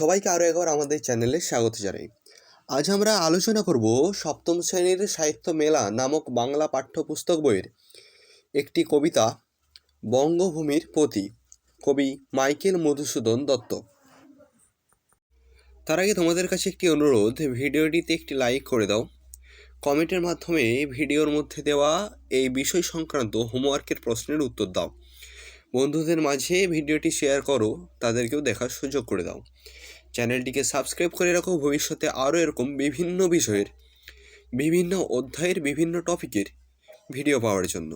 সবাইকে আরও একবার আমাদের চ্যানেলে স্বাগত জানাই। আজ আমরা আলোচনা করব সপ্তম শ্রেণির সাহিত্য মেলা নামক বাংলা পাঠ্যপুস্তক বইয়ের একটি কবিতা, বঙ্গভূমির প্রতি, কবি মাইকেল মধুসূদন দত্ত। তার আগে তোমাদের কাছে একটি অনুরোধ, ভিডিওটিতে একটি লাইক করে দাও। কমেন্টের মাধ্যমে ভিডিওর মধ্যে দেওয়া এই বিষয় সংক্রান্ত হোমওয়ার্কের প্রশ্নের উত্তর দাও। বন্ধুদের মাঝে ভিডিওটি শেয়ার করো তাদেরকেও দেখার সুযোগ করে দাও। চ্যানেলটিকে সাবস্ক্রাইব করে রাখো ভবিষ্যতে আরও এরকম বিভিন্ন বিষয়ের বিভিন্ন অধ্যায়ের বিভিন্ন টপিকের ভিডিও পাওয়ার জন্য।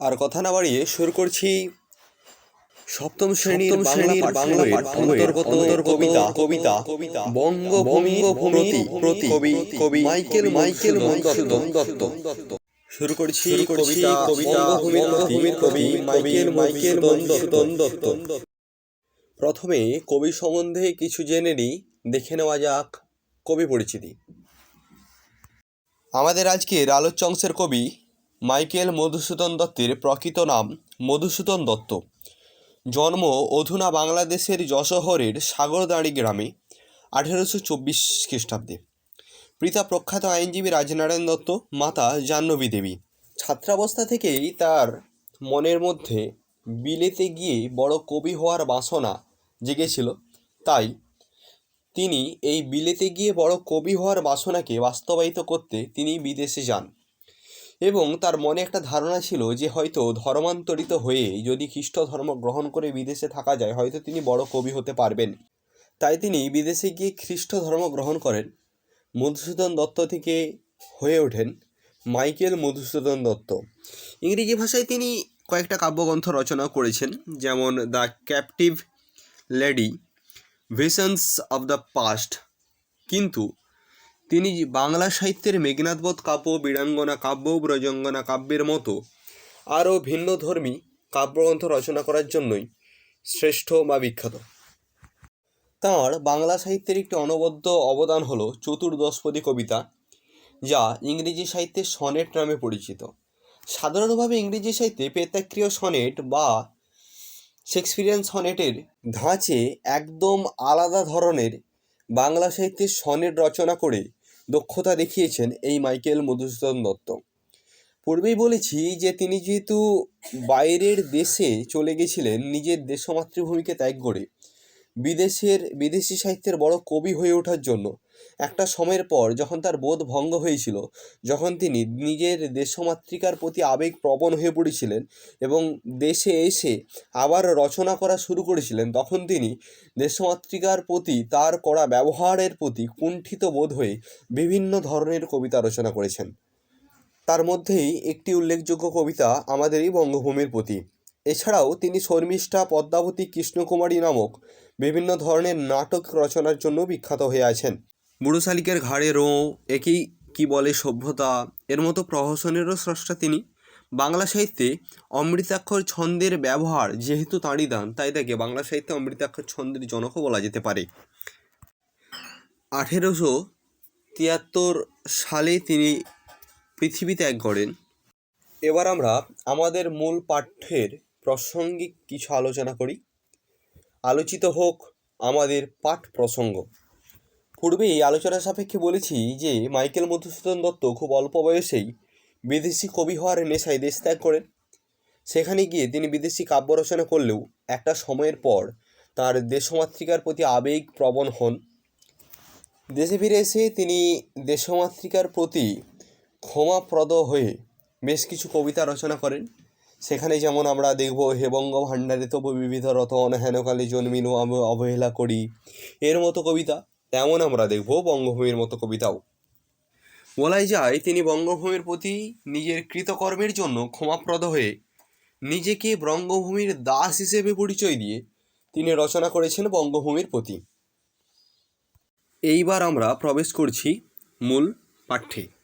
আর কথা না বাড়িয়ে শুরু করছি সপ্তম শ্রেণির শ্রেণির বাংলা অন্তর্গত কবিতা। কবিতা। কবিতা। বঙ্গভূমি প্রতি। কবি কবি মাইকেল মাইকেল মধুসূদন দত্ত। শুরু করছি কবিতা কবিতা বঙ্গভূমির কবি মাইকেল মাইকেল দত্ত প্রথমে কবি সম্বন্ধে কিছু জেনে নিই দেখে নেওয়া যাক কবি পরিচিতি। আমাদের আজকের আলোচ্য অংশের কবি মাইকেল মধুসূদন দত্তের প্রকৃত নাম মধুসূদন দত্ত। জন্ম অধুনা বাংলাদেশের যশোহরের সাগরদাঁড়ি গ্রামে আঠেরোশো চব্বিশ খ্রিস্টাব্দে। পিতা প্রখ্যাত আইনজীবী রাজনারায়ণ দত্ত, মাতা জাহ্নবী দেবী। ছাত্রাবস্থা থেকেই তার মনের মধ্যে বিলেতে গিয়ে বড় কবি হওয়ার বাসনা জেগেছিল। তাই তিনি এই বিলেতে গিয়ে বড় কবি হওয়ার বাসনাকে বাস্তবায়িত করতে তিনি বিদেশে যান এবং তার মনে একটা ধারণা ছিল যে হয়তো ধর্মান্তরিত হয়ে যদি খ্রিস্ট ধর্ম গ্রহণ করে বিদেশে থাকা যায়, হয়তো তিনি বড় কবি হতে পারবেন। তাই তিনি বিদেশে গিয়ে খ্রিস্ট ধর্ম গ্রহণ করেন। মধুসূদন দত্ত থেকে হয়ে ওঠেন মাইকেল মধুসূদন দত্ত। ইংরেজি ভাষায় তিনি কয়েকটা কাব্যগ্রন্থ রচনা করেছেন, যেমন the captive lady visions of the past কিন্তু তিনি বাংলা সাহিত্যের মেঘনাথবোধ কাব্য, বীরাঙ্গনা কাব্য, ব্রজঙ্গনা কাব্যের মতো আরও ভিন্নধর্মী কাব্যগ্রন্থ রচনা করার জন্যই শ্রেষ্ঠ বা বিখ্যাত। তাঁর বাংলা সাহিত্যের একটি অনবদ্য অবদান হলো চতুর্দশপদী কবিতা, যা ইংরেজি সাহিত্যে সনেট নামে পরিচিত। সাধারণভাবে ইংরেজি সাহিত্যে পেতাক্রিয় সনেট বা শেক্সপিরিয়ান সনেটের ধাঁচে একদম আলাদা ধরনের বাংলা সাহিত্যে সনেট রচনা করে দক্ষতা দেখিয়েছেন এই মাইকেল মধুসূদন দত্ত। পূর্বেই বলেছি যে তিনি যেহেতু বাইরের দেশে চলে গেছিলেন, নিজের দেশমাতৃভূমিকে ত্যাগ করে বিদেশের, বিদেশি সাহিত্যের বড় কবি হয়ে ওঠার জন্য। একটা সময়ের পর যখন তার বোধ ভঙ্গ হয়েছিল, যখন তিনি নিজের দেশমাতৃকার প্রতি আবেগ প্রবণ হয়ে পড়েছিলেন এবং দেশে এসে আবার রচনা করা শুরু করেছিলেন, তখন তিনি দেশমাতৃকার প্রতি তার করা ব্যবহারের প্রতি কুণ্ঠিত বোধ হয়ে বিভিন্ন ধরনের কবিতা রচনা করেছেন। তার মধ্যেই একটি উল্লেখযোগ্য কবিতা আমাদেরই বঙ্গভূমির প্রতি। এছাড়াও তিনি শর্মিষ্ঠা, পদ্মাবতী, কৃষ্ণকুমারী নামক বিভিন্ন ধরনের নাটক রচনার জন্য বিখ্যাত হয়ে আছেন। বুড়ো শালিকের ঘাড়ে রো, একই কি বলে সভ্যতা, এর মতো প্রহসনেরও স্রষ্টা তিনি। বাংলা সাহিত্যে অমৃতাক্ষর ছন্দের ব্যবহার যেহেতু তাঁরই দান, তাই তাকে বাংলা সাহিত্যে অমৃতাক্ষর ছন্দের জনকও বলা যেতে পারে। আঠেরোশো তিয়াত্তর সালে তিনি পৃথিবী ত্যাগ করেন। এবার আমরা আমাদের মূল পাঠ্যের প্রাসঙ্গিক কিছু আলোচনা করি। আলোচিত হোক আমাদের পাঠ প্রসঙ্গ। পূর্বেই আলোচনা সাপেক্ষে বলেছি যে, মাইকেল মধুসূদন দত্ত খুব অল্প বয়সেই বিদেশি কবি হওয়ার নেশায় দেশ ত্যাগ করেন। সেখানে গিয়ে তিনি বিদেশি কাব্য রচনা করলেও একটা সময়ের পর তার দেশমাতৃকার প্রতি আবেগ প্রবণ হন। দেশে ফিরে এসে তিনি দেশমাতৃকার প্রতি ক্ষমাপ্রদ হয়ে বেশ কিছু কবিতা রচনা করেন। সেখানে যেমন আমরা দেখব হেবঙ্গ ভাণ্ডারে তবু বিবিধ রতন, হেনকালে জন্মিল আমি অবহেলা করি। এর মতো কবিতা তেমন আমরা দেখব বঙ্গভূমির মতো কবিতাও। বলাই যায়, তিনি বঙ্গভূমির প্রতি নিজের কৃতকর্মের জন্য ক্ষমাপ্রদ হয়ে নিজেকে বঙ্গভূমির দাস হিসেবে পরিচয় দিয়ে তিনি রচনা করেছেন বঙ্গভূমির প্রতি। এইবার আমরা প্রবেশ করছি মূল পাঠ্যে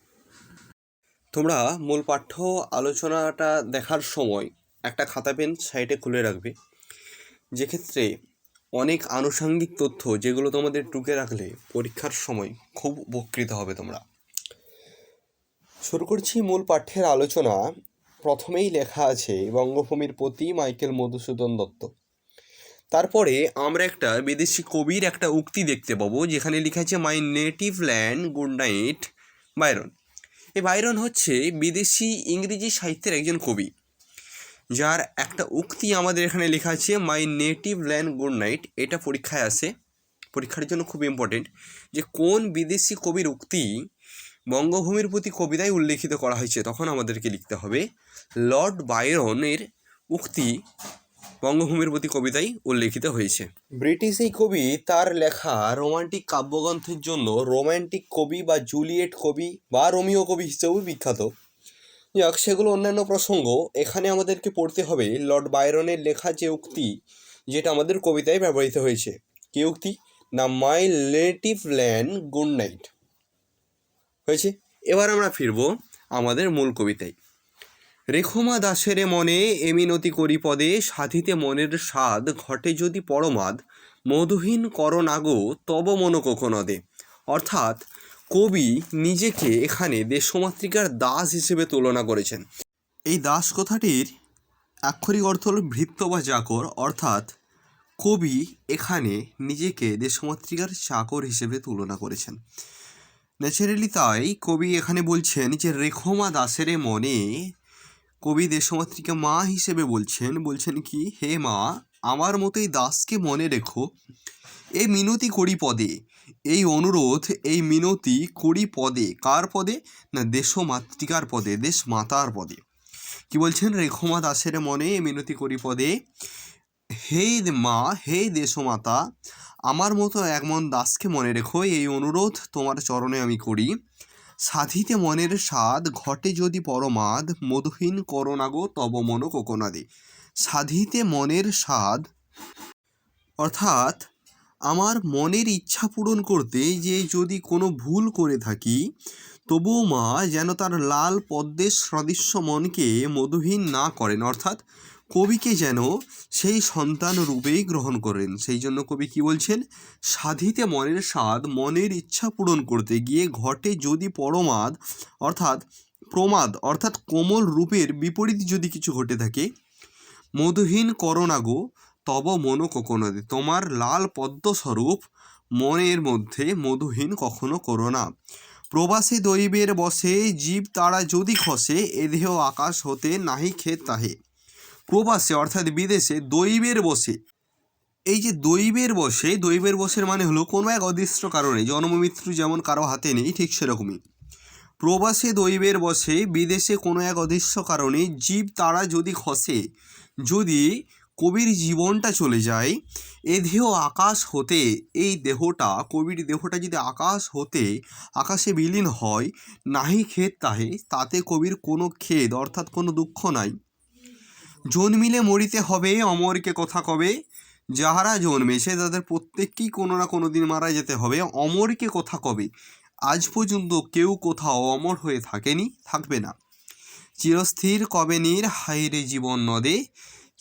তোমরা মূল পাঠ্য আলোচনাটা দেখার সময় একটা খাতা পেন সাইডে খুলে রাখবে। যেক্ষেত্রে অনেক আনুষঙ্গিক তথ্য যেগুলো তোমাদের টুকে রাখলে পরীক্ষার সময় খুব উপকৃত হবে তোমরা। শুরু করছি মূল পাঠ্যের আলোচনা। প্রথমেই লেখা আছে, বঙ্গভূমির প্রতি মাইকেল মধুসূদন দত্ত। তারপরে আমরা একটা বিদেশি কবির একটা উক্তি দেখতে পাবো, যেখানে লেখা আছে, my native land good night, Byron. এই বাইরন হচ্ছে বিদেশি ইংরেজি সাহিত্যের একজন কবি, যার একটা উক্তি আমাদের এখানে লেখা আছে my native land good night এটা পরীক্ষায় আসে পরীক্ষার জন্য খুব ইম্পর্টেন্ট যে কোন বিদেশি কবির উক্তি বঙ্গভূমির প্রতি কবিতায় উল্লেখিত করা হয়েছে, তখন আমাদেরকে লিখতে হবে, লর্ড বাইরনের উক্তি বঙ্গভূমির প্রতি কবিতায় উল্লেখিত হয়েছে। ব্রিটিশ এই কবি, তার লেখা রোমান্টিক কাব্যগ্রন্থের জন্য রোমান্টিক কবি বা জুলিয়েট কবি বা রোমিও কবি হিসেবেও বিখ্যাত। যাক, সেগুলো অন্যান্য প্রসঙ্গ। এখানে আমাদেরকে পড়তে হবে লর্ড বাইরনের লেখা যে উক্তি, যেটা আমাদের কবিতায় ব্যবহৃত হয়েছে। কি উক্তি? না my native land good night হয়েছে? এবার আমরা ফিরবো আমাদের মূল কবিতায়। রেখমা দাসের মনে এমিনতি করি পদে, সাধিতে মনের স্বাদ ঘটে যদি পরমাদ, মধুহীন করণাগো তব মনোকোক নদে অর্থাৎ, কবি নিজেকে এখানে দেশমাতৃকার দাস হিসেবে তুলনা করেছেন। এই দাস কথাটির আক্ষরিক অর্থ হল ভৃত্য বা চাকর। অর্থাৎ, কবি এখানে নিজেকে দেশমাতৃকার চাকর হিসেবে তুলনা করেছেন। ন্যাচারালি তাই কবি এখানে বলছেন যে, রেখমা দাসের মনে কবি দেশমাতৃকা মা হিসেবে বলছেন বলছেন কি, হে মা, আমার মতোই দাসকে মনে রেখো। এই মিনতি করি পদে, এই অনুরোধ, এই মিনতি করি পদে। কার পদে? না, দেশমাতৃকার পদে দেশ মাতার পদে। কি বলছেন? রেখমা দাসের মনে এই মিনতি করি পদে, হে মা, হে দেশমাতা, আমার মতো একমন দাসকে মনে রেখো। এই অনুরোধ তোমার চরণে আমি করি। সাধিতে মনের স্বাদ ঘটে যদি পরমাদ, মধুহীন করোনাগো তব মন কোকনাদে। সাধিতে মনের স্বাদ, অর্থাৎ আমার মনের ইচ্ছা পূরণ করতে যে যদি কোনো ভুল করে থাকি, তবুও মা যেন তার লাল পদ্মের সদৃশ্য মনকে মধুহীন না করেন। অর্থাৎ কবিকে যেন সেই সন্তান রূপেই গ্রহণ করেন। সেই জন্য কবি কি বলছেন? সাধিতে মনের স্বাদ, মনের ইচ্ছা পূরণ করতে গিয়ে ঘটে যদি পরমাদ, অর্থাৎ প্রমাদ, অর্থাৎ কোমল রূপের বিপরীত যদি কিছু ঘটে থাকে, মধুহীন করোনাগো তব মন কোকনদে। তোমার লাল পদ্মস্বরূপ, মনের মধ্যে মধুহীন কখনো করো না। প্রবাসে দৈবের বসে, জীব তারা যদি খসে এদেহ আকাশ হতে নাহি খেত তাহে। প্রবাসে, অর্থাৎ বিদেশে দৈবের বসে। এই যে দৈবের বসে, দৈবের বসের মানে হলো কোনো এক অদৃষ্ট কারণে জন্মমৃত্যু যেমন কারও হাতে নেই, ঠিক সেরকমই। প্রবাসে দৈবের বসে, বিদেশে কোনো এক অদৃশ্য কারণে জীব তারা যদি খসে, যদি কবির জীবনটা চলে যায়, এ দেহ আকাশ হতে, এই দেহটা, কবির দেহটা যদি আকাশ হতে, আকাশে বিলীন হয়, নাহি খেদ তাহে, তাতে কবির কোনো খেদ অর্থাৎ কোনো দুঃখ নাই। জন্মিলে মরিতে হবে, অমরকে কথা কবে? যাহারা জন্মেছে তাদের প্রত্যেককেই কোনো না কোনো দিন মারা যেতে হবে, অমরকে কথা কবে? আজ পর্যন্ত কেউ কোথাও অমর হয়ে থাকেনি, থাকবে না। চিরস্থির কবে নীর? হাইরে জীবন নদে।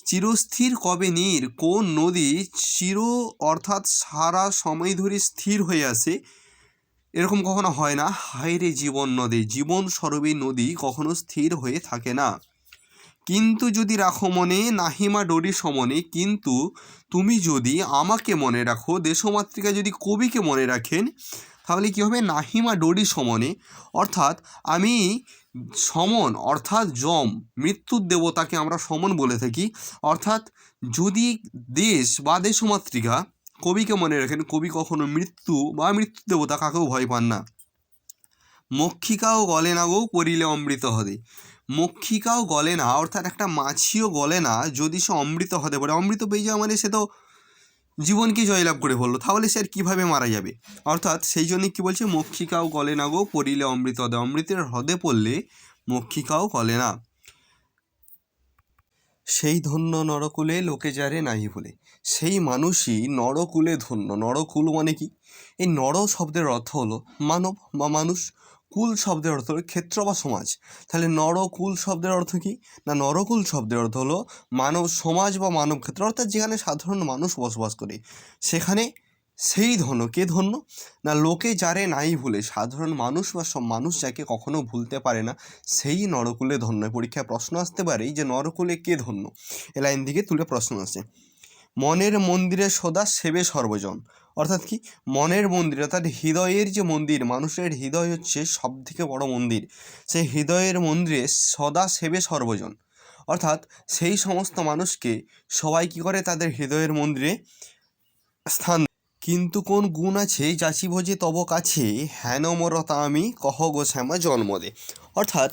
চিরস্থির কবে নীর? কোন নদী? চির অর্থাৎ সারা সময় ধরে স্থির হয়ে আসে এরকম কখনো হয় না? হাইরে জীবন নদী, জীবন স্বরূপী নদী কখনো স্থির হয়ে থাকে না। কিন্তু যদি রাখো মনে নাহিমা ডোরি সমনে, কিন্তু তুমি যদি আমাকে মনে রাখো, দেশমাতৃকা যদি কবিকে মনে রাখেন, তাহলে কী হবে? নাহিমা ডোরি সমনে। অর্থাৎ আমি সমন, অর্থাৎ যম, মৃত্যুর দেবতাকে আমরা সমন বলে থাকি। অর্থাৎ যদি দেশ বা দেশমাতৃকা কবিকে মনে রাখেন, কবি কখনো মৃত্যু বা মৃত্যু দেবতা কাকেও ভয় পান না। মক্ষিকাও গলে না গো, পড়িলে অমৃত হদে মক্ষিকাও গলে না, অর্থাৎ একটা মাছিও গলে না যদি সে অমৃত হতে পারে। অমৃত পেয়ে যাওয়া মানে সে তো জীবনকে জয়লাভ করে বলল তাহলে সে আর কীভাবে মারা যাবে? অর্থাৎ সেই জন্যই কী বলছে, মক্ষিকাও গলে না গো, পড়িলে অমৃত হদে অমৃতের হ্রদে পড়লে মক্ষিকাও গলে না। সেই ধন্য নরকুলে লোকে যারে নাহি ভুলে সেই মানুষই নরকুলে ধন্য। নরকুল মানে কি? এই নর শব্দের অর্থ হলো মানব বা মানুষ। কুল শব্দের অর্থ হলো ক্ষেত্র বা সমাজ। তাহলে নরকুল শব্দের অর্থ কি? না, নরকুল শব্দের অর্থ হলো মানব সমাজ বা মানব ক্ষেত্র, অর্থাৎ যেখানে সাধারণ মানুষ বসবাস করে। সেখানে সেই ধন্য, কে ধন্য? না, লোকে যারে নাই ভুলে, সাধারণ মানুষ বা সব মানুষ যাকে কখনো ভুলতে পারে না, সেই নরকুলে ধন্য। পরীক্ষায় প্রশ্ন আসতে পারে যে নরকুলে কে ধন্য? এ লাইন দিকে তুলে প্রশ্ন আসে। মনের মন্দিরে সদা সেবে সর্বজন। অর্থাৎ কি? মনের মন্দির, অর্থাৎ হৃদয়ের যে মন্দির, মানুষের হৃদয় হচ্ছে সব থেকে বড় মন্দির। সেই হৃদয়ের মন্দিরে সদা সেবে সর্বজন। অর্থাৎ সেই সমস্ত মানুষকে সবাই কী করে? তাদের হৃদয়ের মন্দিরে স্থান কিন্তু কোন গুণ আছে? যাচিব যে তব কাছে হেন মরতা আমি কহ গো শ্যামা জন্ম দে অর্থাৎ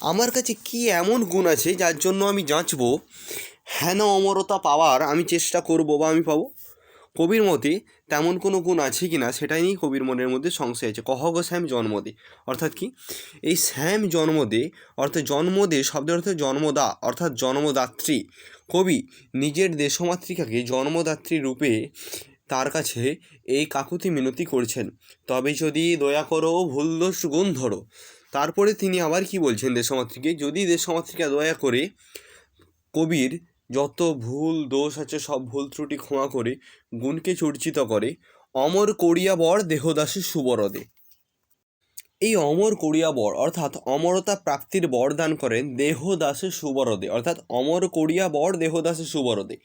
আমার কাছে কি এমন গুণ আছে যার জন্য আমি যাচবো? হেন অমরতা পাওয়ার আমি চেষ্টা করব বা আমি পাবো? কবির মতে তেমন কোনো গুণ আছে কি না সেটাই নিয়েই কবির মনের মধ্যে সংশয় আছে। কহ গো শ্যাম জন্ম দে অর্থাৎ কি? এই শ্যাম জন্ম দে অর্থাৎ জন্ম দে শব্দের অর্থ জন্মদা, অর্থাৎ জন্মদাত্রী। কবি নিজের দেশমাতৃকাকে জন্মদাত্রী রূপে তার কাছে এই কাকুতি মিনতি করছেন। তবে যদি দয়া করো, ভুল দোষ গুণ ধরো। তারপরে তিনি আবার কি বলছেন দেশমাতৃকে? যদি দেশমাতৃকা দয়া করে কবির যত ভুল, দোষ আছে, সব ভুল ত্রুটি ক্ষমা করে, গুণকে চর্চিত করে। অমর করিয়া বর দেহদাসী সুবরদে। এই অমর করিয়া বর, অর্থাৎ অমরতা প্রাপ্তির বর দান করেন দেহদাসে সুবরদে, অর্থাৎ অমর করিয়া বর দেহদাসে সুবরদে।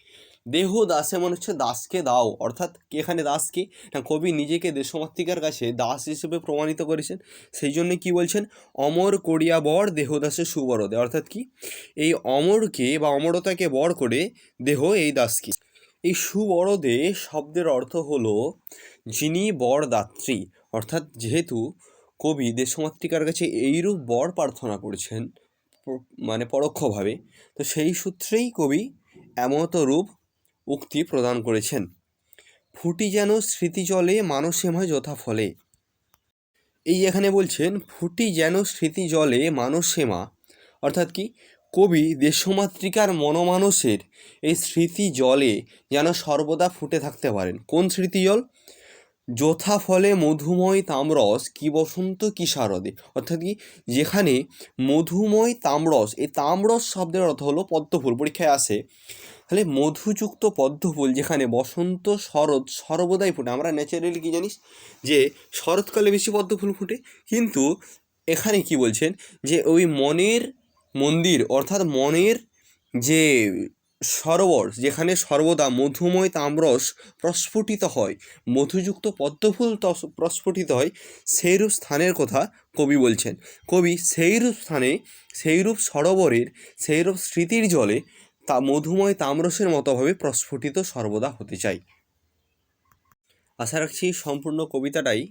দেহ দাসে, মনে হচ্ছে দাসকে দাও। অর্থাৎ এখানে দাসকে না, কবি নিজেকে দেশমাতৃকার কাছে দাস হিসেবে প্রমাণিত করেছেন। সেই জন্য কি বলছেন? অমর করিয়া বর দেহদাসে সুবরদে। অর্থাৎ কি? এই অমরকে বা অমরতাকে বর করে দেহ এই দাসকে এই সুবরদে শব্দের অর্থ হলো যিনি বরদাত্রী অর্থাৎ যেহেতু কবি দেশমাতৃকার কাছে এইরূপ বর প্রার্থনা করছেন মানে পরোক্ষভাবে, তো সেই সূত্রেই কবি এমত রূপ উক্তি প্রদান করেছেন। ফুটি যেন স্মৃতিজলে মানসেময় যথা ফলে এই এখানে বলছেন, ফুটি যেন স্মৃতি জলে মানসেমা অর্থাৎ কি? কবি দেশমাতৃকার মনমানসের এই স্মৃতি জলে যেন সর্বদা ফুটে থাকতে পারেন। কোন স্মৃতি জল যথা ফলে মধুময় তামরস কি বসন্ত কি শারদে অর্থাৎ কি? যেখানে মধুময় তামরস, এই তামরস শব্দের অর্থ হলো পদ্মফুল। পরীক্ষায় আসে তাহলে মধুযুক্ত পদ্মফুল যেখানে বসন্ত, শরৎ সর্বদাই ফোটে। আমরা ন্যাচারালি কী জানিস? যে শরৎকালে বেশি পদ্মফুল ফুটে, কিন্তু এখানে কি বলছেন? যে ওই মনের মন্দির, অর্থাৎ মনের যে সরোবর, যেখানে সর্বদা মধুময় তাম্রস প্রস্ফুটিত হয়, মধুযুক্ত পদ্মফুল প্রস্ফুটিত হয়, সেইরূপ স্থানের কথা কবি বলছেন। কবি সেইরূপ স্থানে, সেইরূপ সরোবরের, সেইরূপ স্মৃতির জলে তা মধুময় তাম্রসের মতোভাবে প্রস্ফুটিত সর্বদা হতে চাই। আশা রাখছি সম্পূর্ণ কবিতাটাই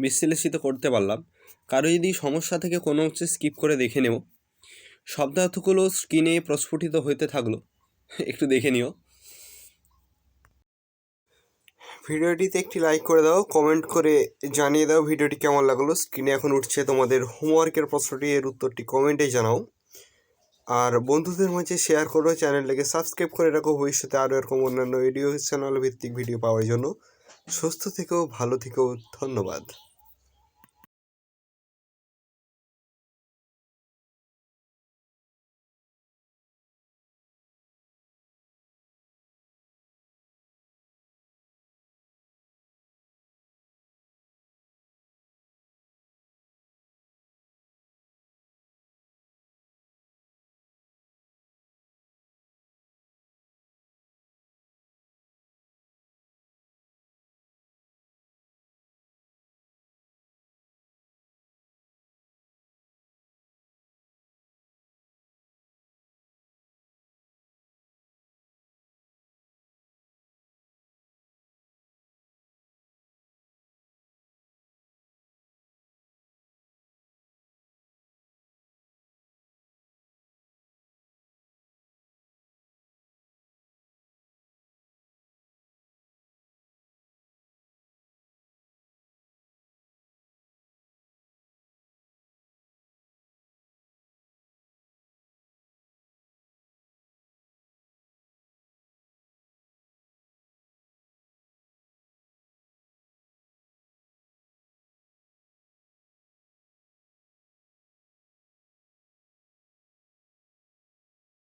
বিশ্লেষিত করতে পারলাম। কারও যদি সমস্যা থেকে কোনো হচ্ছে স্কিপ করে দেখে নেও শব্দার্থগুলো স্ক্রিনে প্রস্ফুটিত হইতে থাকল। একটু দেখে নিও। ভিডিওটিতে একটি লাইক করে দাও কমেন্ট করে জানিয়ে দাও ভিডিওটি কেমন লাগল। স্ক্রিনে এখন উঠছে তোমাদের হোমওয়ার্কের প্রশ্নটি এর উত্তরটি কমেন্টে জানাও। আর বন্ধুদের মাঝে শেয়ার করো চ্যানেলটাকে সাবস্ক্রাইব করে রাখো, ভবিষ্যতে আরও এরকম অন্যান্য এডুকেশনাল ভিত্তিক ভিডিও পাওয়ার জন্য। সুস্থ থেকেও ভালো থেকেও ধন্যবাদ।